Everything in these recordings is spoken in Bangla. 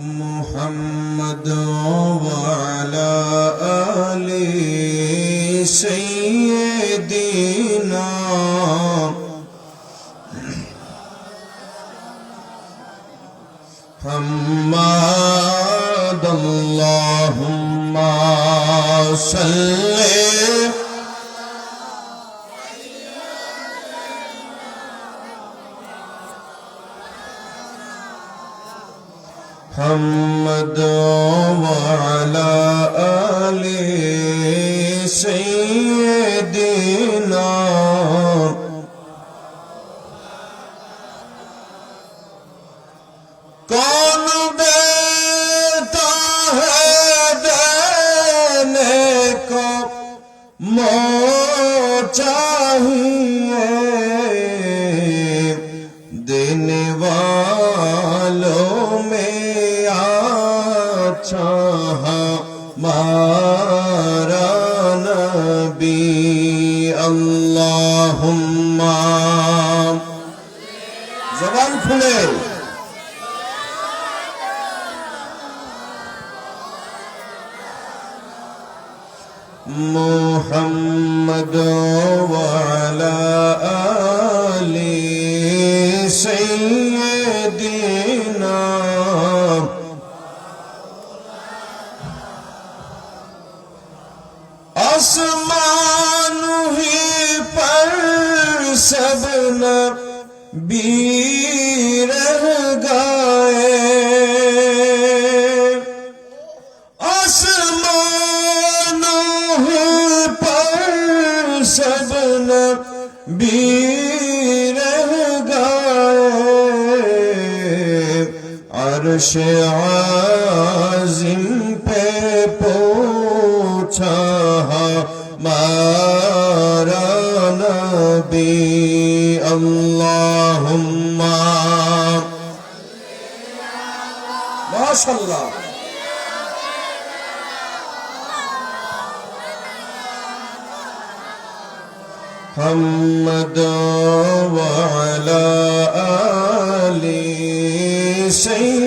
محمد وعلى آل سيدنا محمد وعلى अर्श आजिम पे पूछा हमारा नबी अल्लाहुम्मा माशाल्लाह محمد وعلى آل سيدنا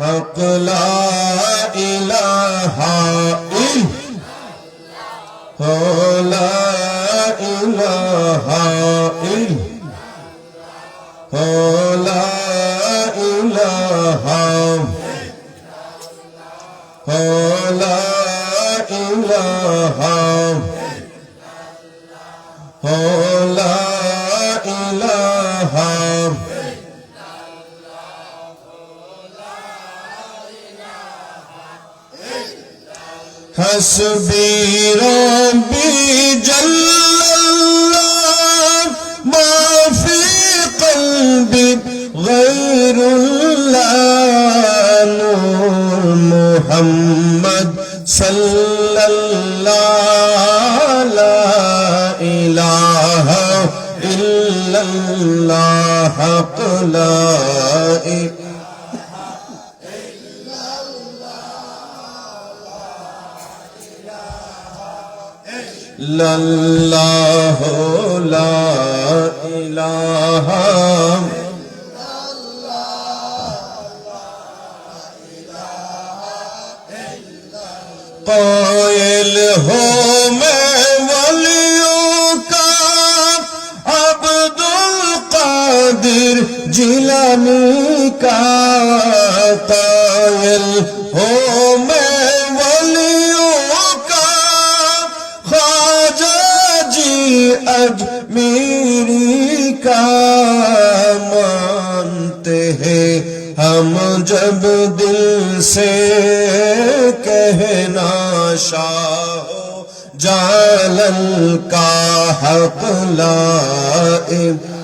حق لا إله إلا لا إله إلا لا إله لا إله لا حسبي ربي قائل ہو حق لا إله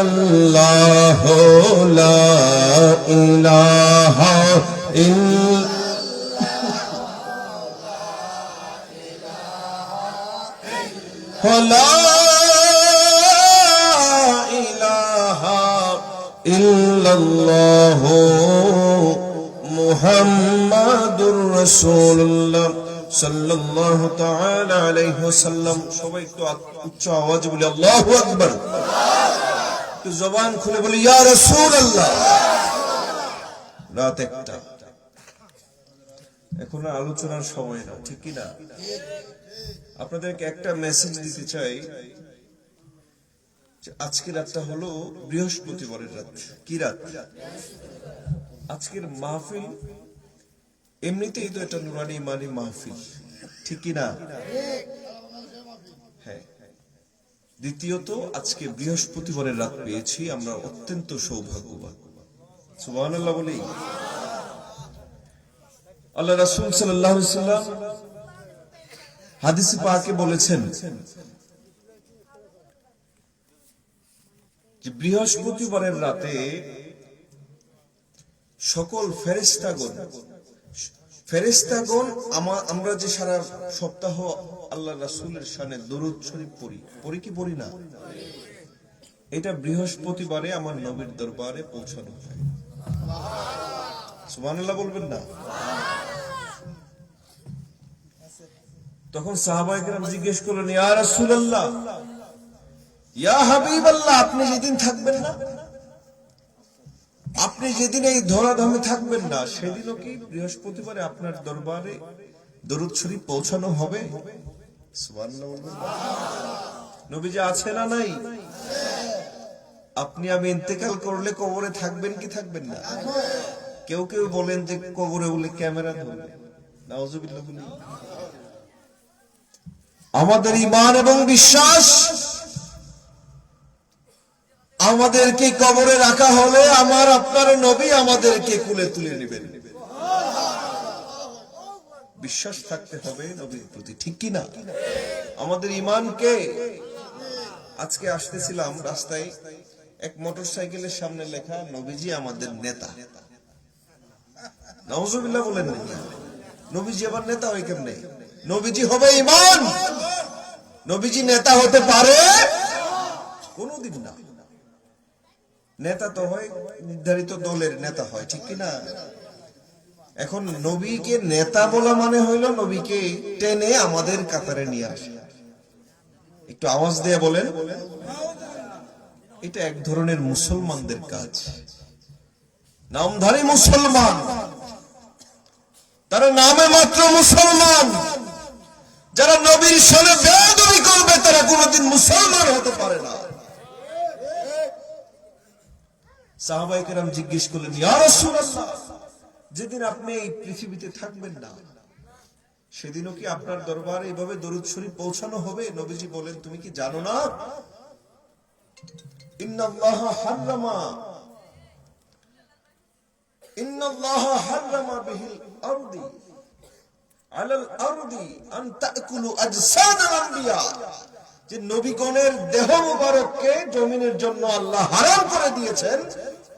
الله لا إله إلا فلا إله إلا الله মুহাম্মাদুর রাসূলুল্লাহ সাল্লাল্লাহু তাআলা আলাইহি ওয়াসাল্লাম। সবাই একটু উচ্চ আওয়াজে বলি, আল্লাহু আকবার। একটু জবান খুলে বলি, ইয়া রাসূলুল্লাহ। রাত একটা। এখন আলোচনার সময় না, ঠিক কি না? আপনাদেরকে একটা মেসেজ দিতে চাই, যে আজকের রাতটা হলো বৃহস্পতিবারের রাত। কি রাত? আজকের মাহফিল, এমনিতেই তো এটা নুরানি ইমানি মাহফিল, ঠিক কি না? হ্যাঁ। দ্বিতীয়ত, আজকে বৃহস্পতিবারের রাত পেয়েছি, আমরা অত্যন্ত সৌভাগ্যবান। সুবহানাল্লাহ বলি আল্লাহ রাসূল সাল্লাম হাদিসে পাকে বলেছেন বৃহস্পতিবারের রাতে সকল ফেরেস্তাগণ ফেরেস্তাগণ আমা- আমরা যে সারা সপ্তাহ আল্লাহ রাসুলের শানে দরুদ শরীফ পড়ি পড়ি কি পড়ি না? এটা বৃহস্পতিবারে আমার নবীর দরবারে পৌঁছানো হয় বলবেন না? তখন সাহাবাইকেরাম জিজ্ঞেস করলেন, ইয়া রাসূলুল্লাহ, ইয়া হাবিবাল্লাহ, আপনি যেদিন থাকবেন না? আপনি যেদিন এই ধরাধামে থাকবেন না, সেদিনও কি বৃহস্পতিবারে আপনার দরবারে দরুদ শরীফ পৌঁছানো হবে? নবীজি আছে না নাই? আপনি আমি ইন্তেকাল করলে কবরে থাকবেন কি থাকবেন না? কেউ কেউ বলেন যে কবরে বলে ক্যামেরা ধরবে। আমাদের ইমান এবং বিশ্বাস আমাদেরকে কবরে রাখা হলে আমার আপনার নবী আমাদেরকে কুলে তুলে নেবেন। বিশ্বাস থাকতে হবে নবীর প্রতি, ঠিক কি না আমাদের ইমানকে আজকে আসতেছিলাম রাস্তায়, এক মোটর সাইকেলের সামনে লেখা, নবীজি আমাদের নেতা। নওজুবিল্লাহ বলেন নবীজি আবার নেতা হয় কেমনে? নবীজি হবে ইমান। নবীজি নেতা হতে পারে কোনোদিন না নেতা তো হয়, নির্ধারিত দলের নেতা হয়, ঠিক কি না এখন নবীকে নেতা বলা মানে হইল নবীকে টেনে আমাদের কাতারে নিয়ে আসে। একটু আওয়াজ দিয়ে বলেন। এটা এক ধরনের মুসলমানদের কাজ। নামধারী মুসলমান, তারা নামে মাত্র মুসলমান, যারা নবীর সনে বেয়াদবি করবে, তারা কোনোদিন মুসলমান হতে পারে না। সাহাবাইকেরাম জিজ্ঞেস করলেন যেদিন আপনি এই পৃথিবীতে থাকবেন না, সেদিনও কি আপনার দরবারে এইভাবে দরুদ শরীফ পৌঁছানো হবে? নবীজি বলেন, তুমি কি জানো না? যে নবীগণের দেহ মুবারককে জমিনের জন্য আল্লাহ হারাম করে দিয়েছেন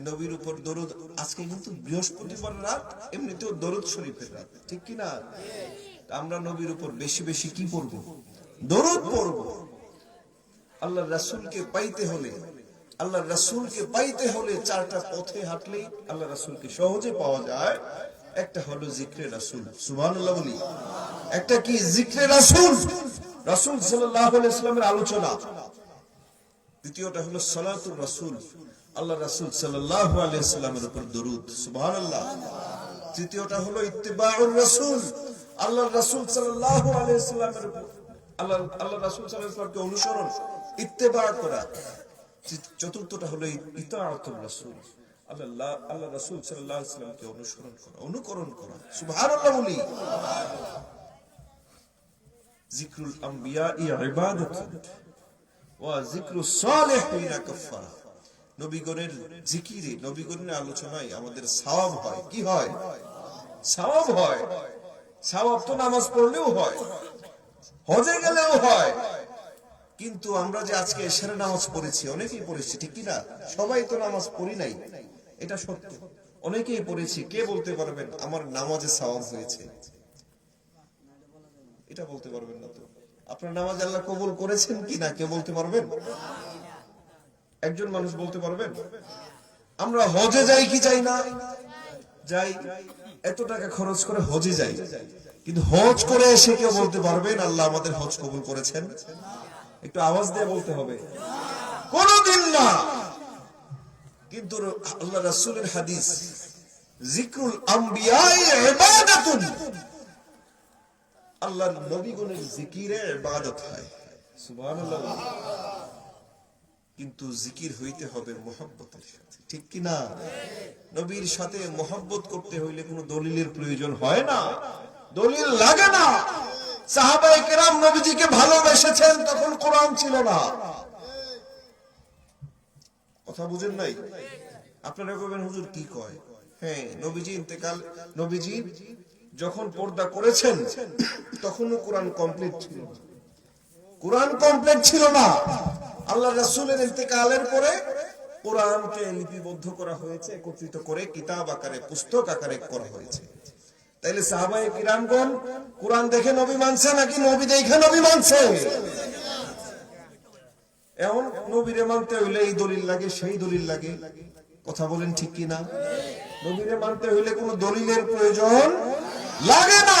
নবীর উপর দরুদ, আজকে কিন্তু বৃহস্পতিবার রাত, এমনিতেও দরুদ শরীফের রাত, ঠিক কি না? আমরা নবীর উপর বেশি বেশি কি পড়ব? দরুদ পড়ব। আল্লাহ রাসূলকে পাইতে হলে আল্লাহ রাসূলকে পাইতে হলে চারটা পথে হাঁটলেই আল্লাহ রাসূলকে সহজে পাওয়া যায়। একটা হলো জিক্রে রাসূল, সুবহানাল্লাহ বলি। একটা কি জিক্রে রাসূল? রাসূল সাল্লাল্লাহু আলাইহি সাল্লামের আলোচনা। দ্বিতীয়টা হলো সালাতুর রাসূল আল্লাহ রাসূল সাল্লামের উপর দরুদ, সুবহানাল্লাহ। তৃতীয়টা হলো ইত্তিবাউর রাসূল। আল্লাহ রাসূল সাল্লাল্লাহু আলাইহি উপর আল্লাহ আল্লাহ রাসূল সাল্লাল্লাহু সাল্লামকে অনুসরণ, ইত্তেবা করা। চতুর্থটা হলো ইতাআতুর রাসূল। আল্লাহ আল্লাহ রাসূল আলাইহি সাল্লামকে অনুসরণ করা, অনুকরণ করা। সুবহানাল্লাহ বলি। জিকরুল আম্বিয়া ইবাদাতুন ওয়া জিক্রু সালিহিনা কাফারা নবীগণের জিকিরে, নবীগণের আলোচনায় আমাদের সওয়াব হয়। কি হয়? সওয়াব হয়। সওয়াব তো নামাজ পড়লেও হয়, হজে গেলেও হয়। কিন্তু আমরা যে আজকে এশারে নামাজ পড়েছি, অনেকেই পড়েছি, ঠিক কি না সবাই তো নামাজ পড়ি নাই। এটা সত্য। অনেকেই পড়েছি, কে বলতে পারবেন আমার নামাজে সওয়াব হয়েছে? এটা বলতে পারবেন না তো। আপনার নামাজ আল্লাহ কবুল করেছেন কি না কে বলতে পারবেন? একজন মানুষ বলতে পারবেন? আমরা হজে যাই কি যাই না? যাই। এত টাকা খরচ করে হজে যাই। কিন্তু হজ করে এসে কেউ বলতে পারবেন আল্লাহ আমাদের হজ কবুল করেছেন। একটু আওয়াজ দিয়ে বলতে হবে। কোনদিন না। কিন্তু আল্লাহ রাসূলের হাদিস, জিক্রুল আম্বিয়াই ইবাদাতুন। আল্লাহর নবীগণের জিকিরে ইবাদত হয়। সুবহানাল্লাহ। কিন্তু জিকির হইতে হবে মোহাব্বতের সাথে, ঠিক কি না? নবীর সাথে মোহাব্বত করতে হইলে কোনো দলিলের প্রয়োজন হয় না। দলিল লাগে না। সাহাবাই কেরাম ভালোবেসেছেন, তখন কোরআন ছিল না। কথা বুঝেন নাই? আপনারা কবেন হুজুর কি কয়? হ্যাঁ নবীজি ইন্তেকাল, নবীজি যখন পর্দা করেছেন, তখনও কোরআন কমপ্লিট ছিল না। কোরআন কমপ্লিট ছিল না। আল্লাহ রাসূলের ইন্তেকালের পরে কোরআনকে লিপিবদ্ধ করা হয়েছে, একত্রিত করে কিতাব আকারে, পুস্তক আকারে করা হয়েছে। তাইলে সাহাবায়ে কিরামগণ, কোরআন দেখে নবী মানছে নাকি নবী দেখে নবী মানছে? এমন নবীরে মানতে হইলে এই দলিল লাগে, সেই দলিল লাগে। কথা বলেন ঠিক কি না নবীরে মানতে হইলে কোনো দলিলের প্রয়োজন লাগে না।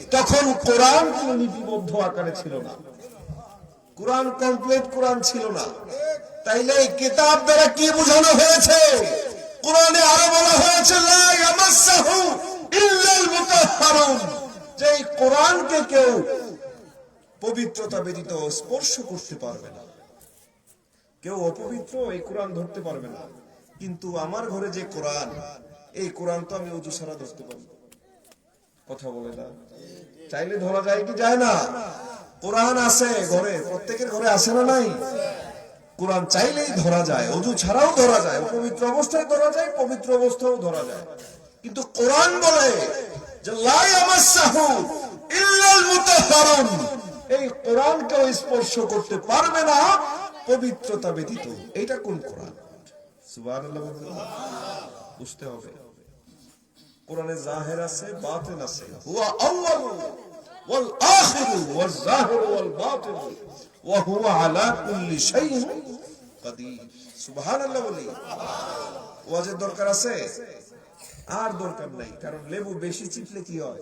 তখন কোরআন লিপিবদ্ধ আকারে ছিল না। কোরআন কমপ্লিট কোরআন ছিল না। তাইলে এই কিতাব দ্বারা কি বোঝানো হয়েছে? কোরআনে আরও বলা হয়েছে কোরআনকে কেউ পবিত্রতা ব্যতীত স্পর্শ করতে পারবে না। কেউ অপবিত্র এই কোরআন ধরতে পারবে না। কিন্তু আমার ঘরে যে কোরআন, এই কোরআন তো আমি অজু ছাড়া ধরতে পারব। কথা বলে না। চাইলে ধরা যায় কি যায় না? কোরআন আছে ঘরে, প্রত্যেকের ঘরে আছে না নাই? কোরআন চাইলেই ধরা যায়, অজু ছাড়াও ধরা যায়, অপবিত্র অবস্থায় ধরা যায়, পবিত্র অবস্থাও ধরা যায়। কিন্তু কোরআন বলে যে, লা ইয়ামাসসাহু ইল্লাল মুতাহহারুন। এই কোরআন কেউ স্পর্শ করতে পারবে না পবিত্রতা ব্যতীত। এটা কোন কোরআন? সুবহানাল্লাহ বুঝতে হবে। কোরআনে জাহের আছে বাতিন আছে। হুয়া ওয়াল আখিরু জাহিরু ওয়াল বাতিনু ওয়া হুয়া আলা কুল্লি শাইইন কাদির। সুবহানাল্লাহ বলি। ওয়াজের দরকার আছে? আর দরকার নাই, কারণ লেবু বেশি চিপলে কি হয়?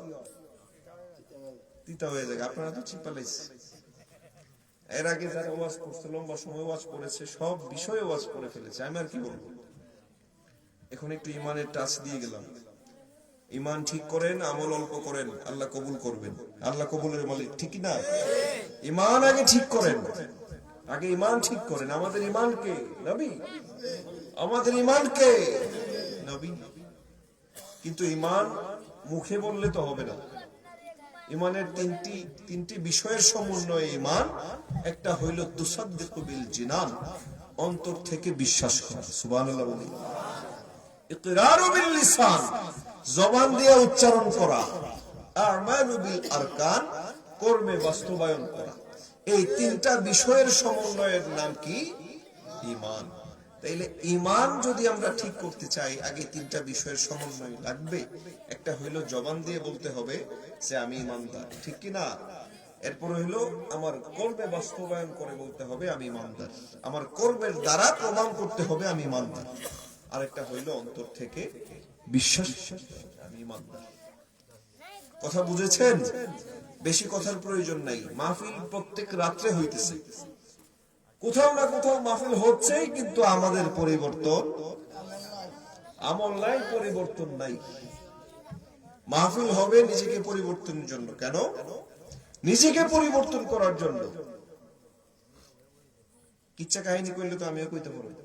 তিতা হয়ে যায় আপনারা তো চিপালাইছে এর আগে যারা ওয়াজ করছে, লম্বা সময় ওয়াজ করেছে, সব বিষয়ে ওয়াজ করে ফেলেছে, আমি আর কি বলব? এখন একটু ইমানের টাচ দিয়ে গেলাম। ইমান ঠিক করেন, আমল অল্প করেন, আল্লাহ কবুল করবেন। আল্লাহ কবুলের মালিক, ঠিক না? ইমান আগে ঠিক করেন। আগে ইমান ঠিক করেন। আমাদের ইমান কে? নবী? আমাদের ইমান কে? নবী। কিন্তু ইমান মুখে বললে তো হবে না। ইমানের তিনটি তিনটি বিষয়ের সমন্বয়ে ইমান একটা হইল তুসাদ্দিকু জিনান, অন্তর থেকে বিশ্বাস করা। ইকরারু বিল লিসান। জবান দিয়ে উচ্চারণ করা। আরকান, কর্মে বাস্তবায়ন করা। এই তিনটা বিষয়ের সমন্বয়ের নাম কি? ঈমান। তাইলে ঈমান যদি আমরা ঠিক করতে চাই, আগে তিনটা বিষয়ের সমন্বয় লাগবে। একটা হইল জবান দিয়ে বলতে হবে যে, আমি ইমানদার ঠিক কি না? এরপর হইল, আমার কর্মে বাস্তবায়ন করে বলতে হবে, আমি ইমানদার আমার কর্মের দ্বারা প্রমাণ করতে হবে, আমি ইমানদার আরেকটা হইল, অন্তর থেকে বিশ্বাস কথা বুঝেছেন? বেশি কথার প্রয়োজন নাই, মাহফিল প্রত্যেক রাত্রে হইতেছে। কোথাও না কোথাও মাহফিল হচ্ছেই, কিন্তু আমাদের পরিবর্তন আমল নাই পরিবর্তন নাই। মাহফিল হবে নিজেকে পরিবর্তনের জন্য। কেন? নিজেকে পরিবর্তন করার জন্য। কিচ্ছা কাহিনী করলে তো আমিও কইতে পারব।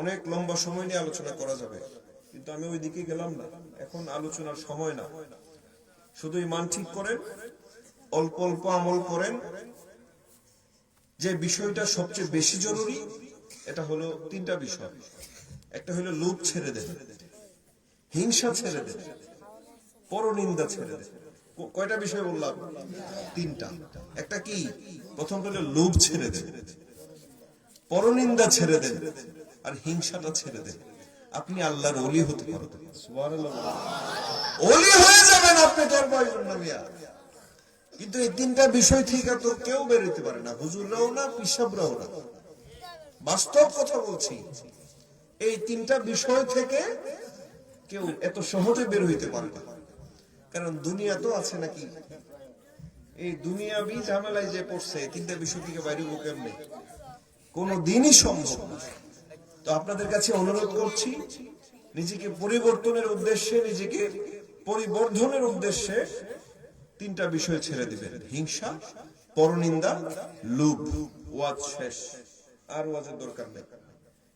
অনেক লম্বা সময় নিয়ে আলোচনা করা যাবে। কিন্তু আমি ওই দিকে গেলাম না। এখন আলোচনার সময় না। শুধু মান ঠিক করেন, অল্প অল্প আমল করেন। যে বিষয়টা সবচেয়ে বেশি জরুরি, এটা হলো তিনটা বিষয়। একটা হলো লোভ ছেড়ে দেন, হিংসা ছেড়ে দেন, পরনিন্দা ছেড়ে দেন। কয়টা বিষয় বললাম? তিনটা। একটা কি? প্রথম হলো লোভ ছেড়ে দেন, পরনিন্দা ছেড়ে দেন, আর হিংসাটা ছেড়ে দেন। আপনি আল্লাহর অলি হতে পারবেন অলি হয়ে যাবেন আপনি কিন্তু এই তিনটা বিষয় থেকে তো কেউ বেরোতে পারে না। হুজুররাও না পিসাবরাও না। বাস্তব কথা বলছি, এই তিনটা বিষয় থেকে কেউ এত সহজে বের হইতে পারে না। কারণ দুনিয়া তো আছে নাকি? এই দুনিয়া দুনিয়াবি ঝামেলায় যে পড়ছে তিনটা বিষয় থেকে বাইরে কেমনে? কোনো দিনই সম্ভব না। তো আপনাদের কাছে অনুরোধ করছি, নিজেকে পরিবর্তনের উদ্দেশ্যে, নিজেকে পরিবর্ধনের উদ্দেশ্যে তিনটা বিষয় ছেড়ে দিবেন। হিংসা, পরনিন্দা, লোভ। ওয়াজ শেষ। আর ওয়াজের দরকার নেই।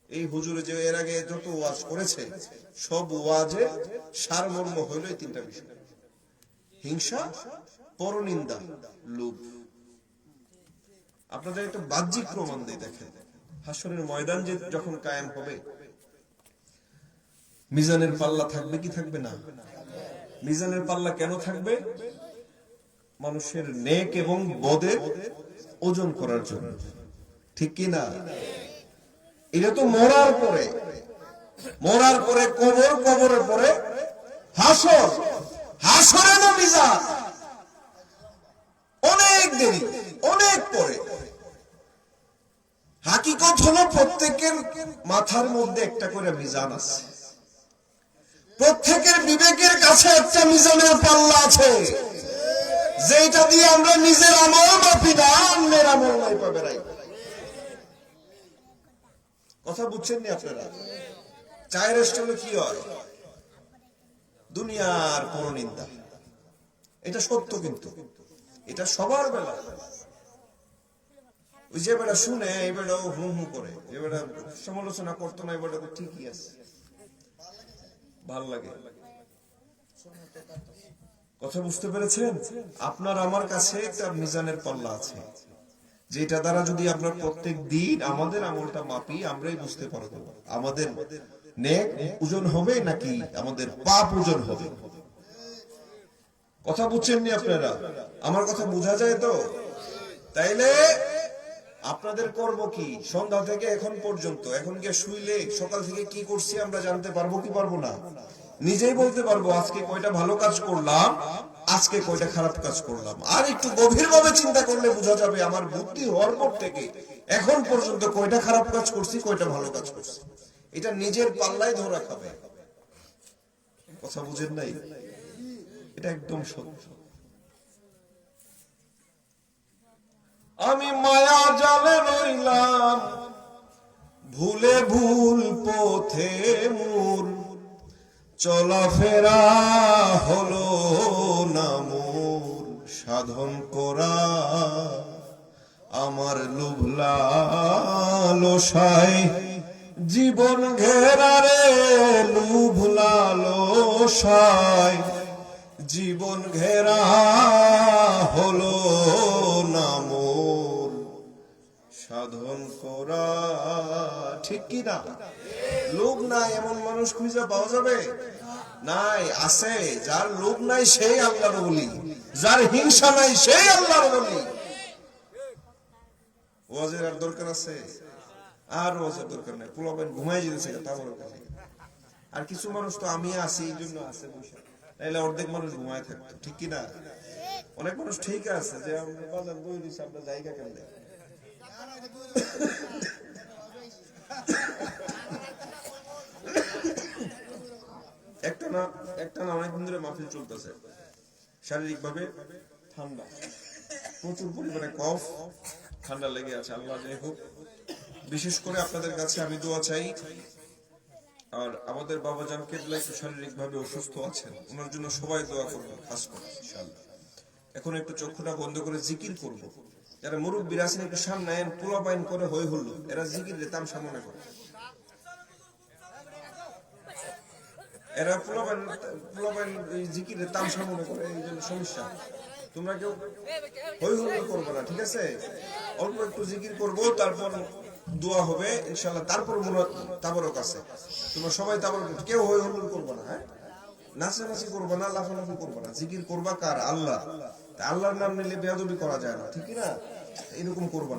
এই হুজুরে যে এর আগে যত ওয়াজ করেছে, সব ওয়াজে সারমর্ম হইল এই তিনটা বিষয়। হিংসা, পরনিন্দা, লোভ। আপনাদের একটা বাহ্যিক প্রমাণ দিয়ে দেখেন। হাসরের ময়দান যে যখন কায়েম হবে, মিজানের পাল্লা থাকবে কি থাকবে না? মিজানের পাল্লা কেন থাকবে? মানুষের নেক এবং বদের ওজন করার জন্য। ঠিক কি না? এটা তো মরার পরে মরার পরে, কবর, কবরের পরে হাসর, হাসরে না মিজান। অনেক দেরি, অনেক পরে। হাকিকত হলো প্রত্যেকের মাথার মধ্যে একটা করে মিজান আছে। প্রত্যেকের বিবেকের কাছে একটা মিজানের পাল্লা আছে। যেটা দিয়ে আমরা নিজের আমল মাপি না, অন্যের আমল নাই পাবে নাই। কথা বুঝছেন নি আপনারা? চায়ের স্টলে কি হয়? দুনিয়ার পরনিন্দা এটা সত্য কিন্তু। এটা সবার বেলা। যে শুনে হুম হুম করে। সমালোচনা করতো না ঠিকই আছে। ভালো লাগে। কথা বুঝতে পেরেছেন? আপনার আমার কাছে একটা মিজানের পাল্লা আছে। যেটা দ্বারা যদি আমরা প্রত্যেক দিন আমাদের আমলটা মাপি, আমরাই বুঝতে পারব। আমাদের নেক ওজন হবে নাকি আমাদের পাপ ওজন হবে? কথা বুঝছেন নি আপনারা? আমার কথা বোঝা যায় তো? তাইলে আপনাদের কর্ম কি? সন্ধ্যা থেকে এখন পর্যন্ত। এখন গিয়ে শুইলে সকাল থেকে কি করছি আমরা জানতে পারব কি পারব না? নিজেই বলতে পারব, আজকে কয়টা ভালো কাজ করলাম, আজকে কয়টা খারাপ কাজ করলাম। আর একটু গভীর ভাবে চিন্তা করলে বোঝা যাবে আমার বুদ্ধি হওয়ার পর থেকে এখন পর্যন্ত কয়টা খারাপ কাজ করছি, কয়টা ভালো কাজ করছি। এটা নিজের পাল্লায় ধরা খাবে। কথা বুঝেন নাই? এটা একদম সত্য। আমি মায়া জালে রইলাম, ভুলে ভুল পথে মূল চলাফেরা হলো না মোর, সাধন করা আমার লুভলালসায় জীবন ঘেরারে লুভলালসায় জীবন ঘেরা হলো ঠিক কি না? লোভ নাই, এমন মানুষ খুঁজে পাওয়া যাবে? নাই, আছে। যার লোভ নাই, সেই আল্লাহর বলি যার হিংসা নাই, সেই আল্লাহর বলি ওয়াজের আর দরকার আছে? আর ওয়াজের দরকার নাই। পোলাবেন ঘুমাই যেতেছে তা আর কিছু মানুষ তো আমি আছি, এই জন্য আছে নাইলে অর্ধেক মানুষ ঘুমায় থাকতো, ঠিক কি না? অনেক মানুষ ঠিক আছে যে আমরা বাজার বই দিছি, আমরা জায়গা কেন একটা না একটা না অনেকদিন ধরে মাহফিল চলতেছে। ঠান্ডা। প্রচুর পরিমাণে কফ, ঠান্ডা লেগে আছে, আল্লাহ যাই হোক। বিশেষ করে আপনাদের কাছে আমি দোয়া চাই, আর আমাদের বাবা জান কেবলা একটু শারীরিক ভাবে অসুস্থ আছেন, ওনার জন্য সবাই দোয়া করবেন, খাস করে এখন একটু চক্ষুটা বন্ধ করে জিকির করব। যারা মুরব্বীরা আছেন একটু সামনে আইন পোলা পাইন করে হই হলো এরা জিকির রে তামসা মনে করে। এরা জিকির রে তামসা মনে করে, এই জন্য সমস্যা। তোমরা কেউ হই করব না, ঠিক আছে? অল্প একটু জিকির করব, তারপর দোয়া হবে ইনশাল্লাহ তারপর তাবরক আছে। তোমরা সবাই তাবরক, কেউ হই হল্লো করব না হ্যাঁ? নাচানাচি করব না, লাফালাফি করব না। জিকির করবা কার? আল্লাহ। আল্লাহর নাম নিলে বেয়াদবি করা যায় না, ঠিক না? এরকম করব